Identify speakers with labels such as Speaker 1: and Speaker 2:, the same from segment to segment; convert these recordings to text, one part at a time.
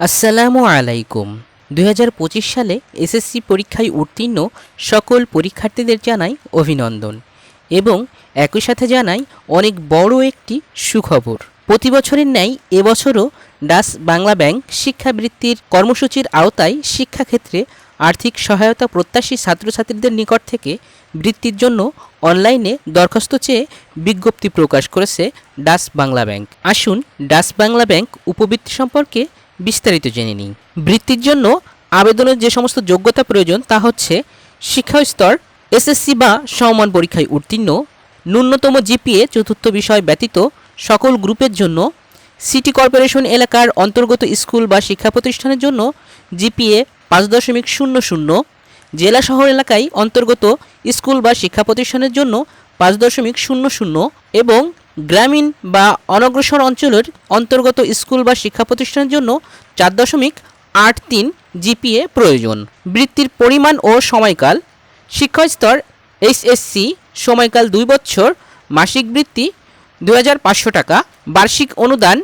Speaker 1: আসসালামু আলাইকুম। দু হাজার পঁচিশ সালে এসএসসি পরীক্ষায় উত্তীর্ণ সকল পরীক্ষার্থীদের জানাই অভিনন্দন এবং একই সাথে জানাই অনেক বড় একটি সুখবর। প্রতি বছরের ন্যায় এবছরও ডাস বাংলা ব্যাংক শিক্ষাবৃত্তির কর্মসূচির আওতায় শিক্ষাক্ষেত্রে আর্থিক সহায়তা প্রত্যাশী ছাত্রছাত্রীদের নিকট থেকে বৃত্তির জন্য অনলাইনে দরখাস্ত চেয়ে বিজ্ঞপ্তি প্রকাশ করেছে ডাস বাংলা ব্যাংক। আসুন ডাস বাংলা ব্যাংক উপবৃত্তি সম্পর্কে বিস্তারিত জেনে নিই। বৃত্তির জন্য আবেদনের যে সমস্ত যোগ্যতা প্রয়োজন তা হচ্ছে শিক্ষা স্তর, এসএসসি বা সমমান পরীক্ষায় উত্তীর্ণ, ন্যূনতম জিপিএ চতুর্থ বিষয় ব্যতীত সকল গ্রুপের জন্য, সিটি কর্পোরেশন এলাকার অন্তর্গত স্কুল বা শিক্ষা প্রতিষ্ঠানের জন্য জিপিএ পাঁচ দশমিক শূন্য শূন্য, জেলা শহর এলাকায় অন্তর্গত স্কুল বা শিক্ষা প্রতিষ্ঠানের জন্য পাঁচ দশমিক শূন্য শূন্য এবং গ্রামীণ বা অনগ্রসর অঞ্চলের অন্তর্গত স্কুল বা শিক্ষা প্রতিষ্ঠানের জন্য চার দশমিক আট তিন জিপিএ প্রয়োজন। বৃত্তির পরিমাণ ও সময়কাল শিক্ষাস্তর এইচএসসি, সময়কাল দুই বছর, মাসিক বৃত্তি দু পাঁচশো টাকা, বার্ষিক অনুদান,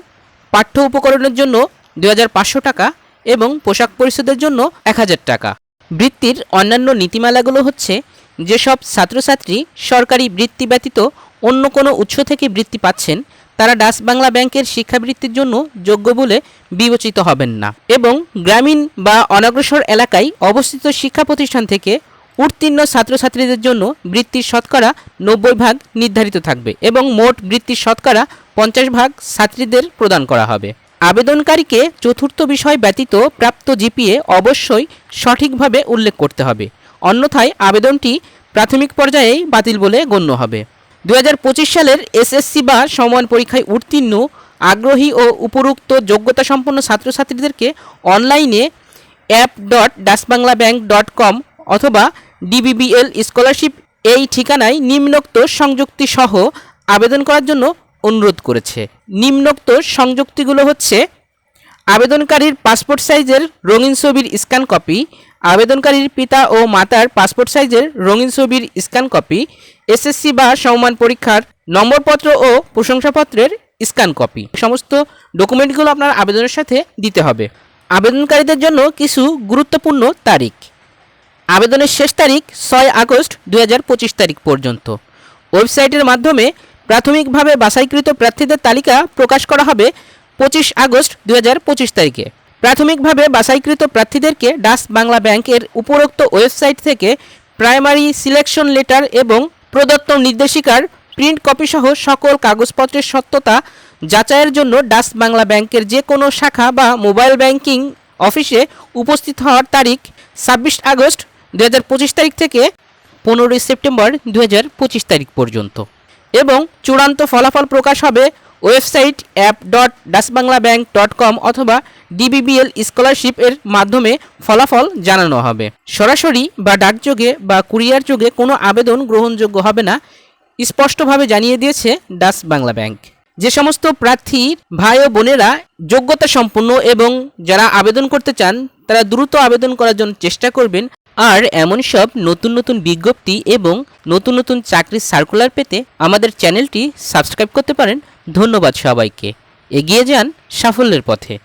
Speaker 1: পাঠ্য উপকরণের জন্য দু পাঁচশো টাকা এবং পোশাক পরিষদের জন্য এক হাজার টাকা। বৃত্তির অন্যান্য নীতিমালাগুলো হচ্ছে, যেসব ছাত্রছাত্রী সরকারি বৃত্তি ব্যতীত অন্য কোনো উৎস থেকে বৃত্তি পাচ্ছেন, তারা ডাস বাংলা ব্যাংকের শিক্ষাবৃত্তির জন্য যোগ্য বলে বিবেচিত হবেন না। এবং গ্রামীণ বা অনগ্রসর এলাকায় অবস্থিত শিক্ষা প্রতিষ্ঠান থেকে উত্তীর্ণ ছাত্রছাত্রীদের জন্য বৃত্তির শতকরা নব্বই ভাগ নির্ধারিত থাকবে এবং মোট বৃত্তির শতকরা পঞ্চাশ ভাগ ছাত্রীদের প্রদান করা হবে। আবেদনকারীকে চতুর্থ বিষয় ব্যতীত প্রাপ্ত জিপিএ অবশ্যই সঠিকভাবে উল্লেখ করতে হবে। অন্যথায় আবেদনটি প্রাথমিক পর্যায়েই বাতিল বলে গণ্য হবে। দু হাজার পঁচিশ সালের এসএসসি বা সমান পরীক্ষায় উত্তীর্ণ, আগ্রহী ও উপরোক্ত যোগ্যতা সম্পন্ন ছাত্রছাত্রীদেরকে অনলাইনে app dot dutchbangla bank dot com অথবা ডিবিবিএল স্কলারশিপ এই ঠিকানায় নিম্নোক্ত সংযুক্তি সহ আবেদন করার জন্য অনুরোধ করেছে। নিম্নোক্ত সংযুক্তিগুলো হচ্ছে, আবেদনকারীর পাসপোর্ট সাইজের রঙিন ছবির স্ক্যান কপি আবেদনকারীর পিতা ও মাতার পাসপোর্ট সাইজের রঙিন ছবির স্ক্যান কপি এসএসসি বা সমমান পরীক্ষার নম্বরপত্র ও প্রশংসাপত্রের স্ক্যান কপি। সমস্ত ডকুমেন্টগুলো আপনার আবেদনের সাথে দিতে হবে। আবেদনকারীদের জন্য কিছু গুরুত্বপূর্ণ তারিখ। আবেদনের শেষ তারিখ ছয় আগস্ট দু হাজার পঁচিশ তারিখ পর্যন্ত। ওয়েবসাইটের মাধ্যমে প্রাথমিকভাবে বাছাইকৃত প্রার্থীদের তালিকা প্রকাশ করা হবে পঁচিশ আগস্ট দু হাজার পঁচিশ তারিখে। প্রাথমিকভাবে বাছাইকৃত প্রার্থীদেরকে ডাস বাংলা ব্যাংকের উপরোক্ত ওয়েবসাইট থেকে প্রাইমারি সিলেকশন লেটার এবং প্রদত্ত নির্দেশিকার প্রিন্ট কপিসহ সকল কাগজপত্রের সত্যতা যাচাইয়ের জন্য ডাস বাংলা ব্যাংকের যে কোনো শাখা বা মোবাইল ব্যাংকিং অফিসে উপস্থিত হওয়ার তারিখ ছাব্বিশ আগস্ট দু হাজার পঁচিশ তারিখ থেকে পনেরোই সেপ্টেম্বর দু হাজার পঁচিশ তারিখ পর্যন্ত। এবং চূড়ান্ত ফলাফল প্রকাশ হবে website app dot dutchbangla bank dot com অথবা ডিবিবিএল স্কলারশিপ এর মাধ্যমে ফলাফল জানানো হবে। সরাসরি বা ডাকযোগে বা কুরিয়ার যোগে কোনো আবেদন গ্রহণযোগ্য হবে না, স্পষ্টভাবে জানিয়ে দিয়েছে ডাস বাংলা ব্যাংক যে সমস্ত প্রার্থীর ভাই ও বোনেরা যোগ্যতা সম্পন্ন এবং যারা আবেদন করতে চান, তারা দ্রুত আবেদন করার জন্য চেষ্টা করবেন। আর এমন সব নতুন নতুন বিজ্ঞপ্তি এবং নতুন নতুন চাকরির সার্কুলার পেতে আমাদের চ্যানেলটি সাবস্ক্রাইব করতে পারেন। ধন্যবাদ সবাইকে। এগিয়ে যান সাফল্যের পথে।